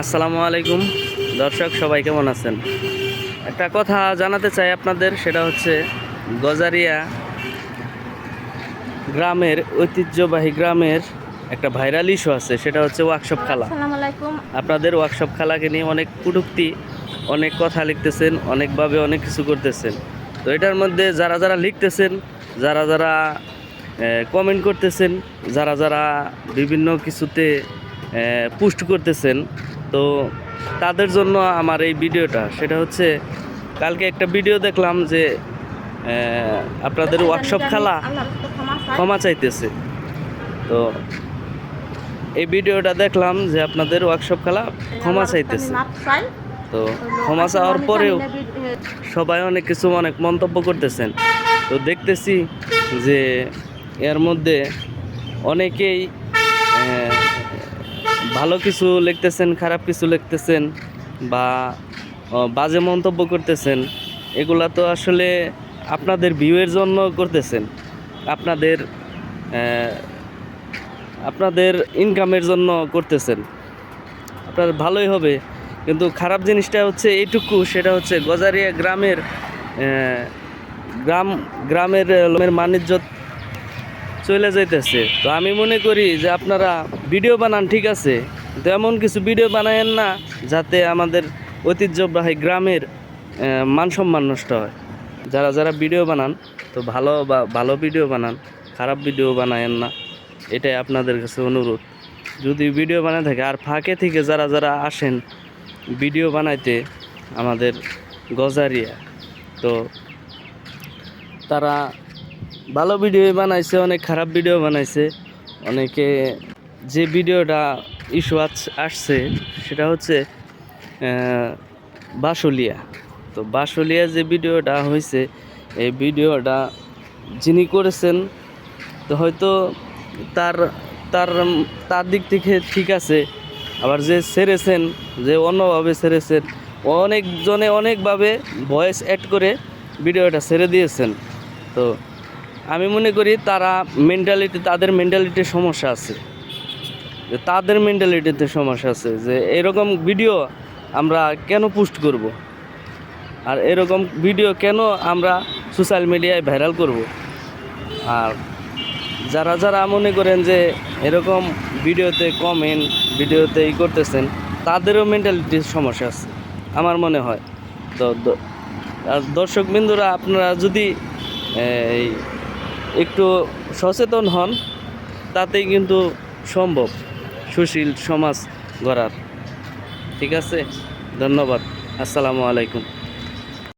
আসসালামু আলাইকুম। দর্শক সবাই কেমন আছেন? একটা কথা জানাতে চাই আপনাদের সেটা হচ্ছে গজারিয়া গ্রামের ঐতিহ্যবাহী গ্রামের একটা ভাইরাল ইস্যু আছে সেটা হচ্ছে ওয়ার্কশপ খালা। আপনাদের ওয়ার্কশপ খালাকে নিয়ে অনেক কুটুক্তি অনেক কথা লিখতেছেন অনেকভাবে অনেক কিছু করতেছেন। তো এটার মধ্যে যারা যারা লিখতেছেন যারা যারা কমেন্ট করতেছেন যারা যারা বিভিন্ন কিছুতে পোস্ট করতেছেন তো তাদের জন্য আমার এই ভিডিওটা। সেটা হচ্ছে কালকে একটা ভিডিও দেখলাম যে আপনাদের ওয়ার্কশপ খেলা ক্ষমা চাইতেছে। তো এই ভিডিওটা দেখলাম যে আপনাদের ওয়ার্কশপ খেলা ক্ষমা চাইতেছে। তো ক্ষমা চাওয়ার পরেও সবাই অনেক কিছু অনেক মন্তব্য করতেছেন। তো দেখতেছি যে এর মধ্যে অনেকেই ভালো কিছু লিখতেছেন, খারাপ কিছু লিখতেছেন বা বাজে মন্তব্য করতেছেন, এগুলা তো আসলে আপনাদের ভিউয়ের জন্য করতেছেন। আপনাদের আপনাদের ইনকামের জন্য করতেছেন। আপনার ভালোই হবে, কিন্তু খারাপ জিনিসটা হচ্ছে এইটুকু, সেটা হচ্ছে গজারিয়া গ্রামের গ্রাম, গ্রামের লোমের বাণিজ্য চলে যাইতেছে। তো আমি মনে করি যে আপনারা ভিডিও বানান, ঠিক আছে? তো এমন কিছু ভিডিও বানায়েন না, যাতে আমাদের ঐতিহ্যবাহী গ্রামের মান সম্মান নষ্ট হয়। যারা যারা ভিডিও বানান, তো ভালো বা ভালো ভিডিও বানান, খারাপ ভিডিও বানায়েন না। এটাই আপনাদের কাছে অনুরোধ। যদি ভিডিও বানায় থাকে, আর ফাঁকে থেকে যারা যারা আসেন ভিডিও বানাইতে, আমাদের গজারিয়া, তো তারা ভালো ভিডিও বানাইছে, অনেক খারাপ ভিডিও বানাইছে। অনেকে যে ভিডিওটা ইস্যু আসছে, সেটা হচ্ছে বাসুলিয়া। তো বাসুলিয়া যে ভিডিওটা হয়েছে এই ভিডিওটা যিনি করেছেন, তো হয়তো তার তার তার দিক থেকে ঠিক আছে। আবার যে সেরেছেন, যে অন্যভাবে সেরেছেন, অনেকজনে অনেকভাবে ভয়েস অ্যাড করে ভিডিওটা ছেড়ে দিয়েছেন। তো আমি মনে করি তারা মেন্টালিটি তাদের মেন্টালিটির সমস্যা আছে। তাদের মেন্টালিটিতে সমস্যা আছে যে এরকম ভিডিও আমরা কেন পোস্ট করব? আর এরকম ভিডিও কেন আমরা সোশ্যাল মিডিয়ায় ভাইরাল করব? আর যারা যারা মনে করেন যে এরকম ভিডিওতে কমেন্ট ভিডিওতে ই করতেছেন, তাদেরও মেন্টালিটির সমস্যা আছে, আমার মনে হয়। তো আর দর্শক বিন্দুরা আপনারা যদি, এই একটু সচেতন হন তাতেই কিন্তু সম্ভব। সুশীল সমাজ গড়ার। ঠিক আছে? ধন্যবাদ। আসসালামু আলাইকুম।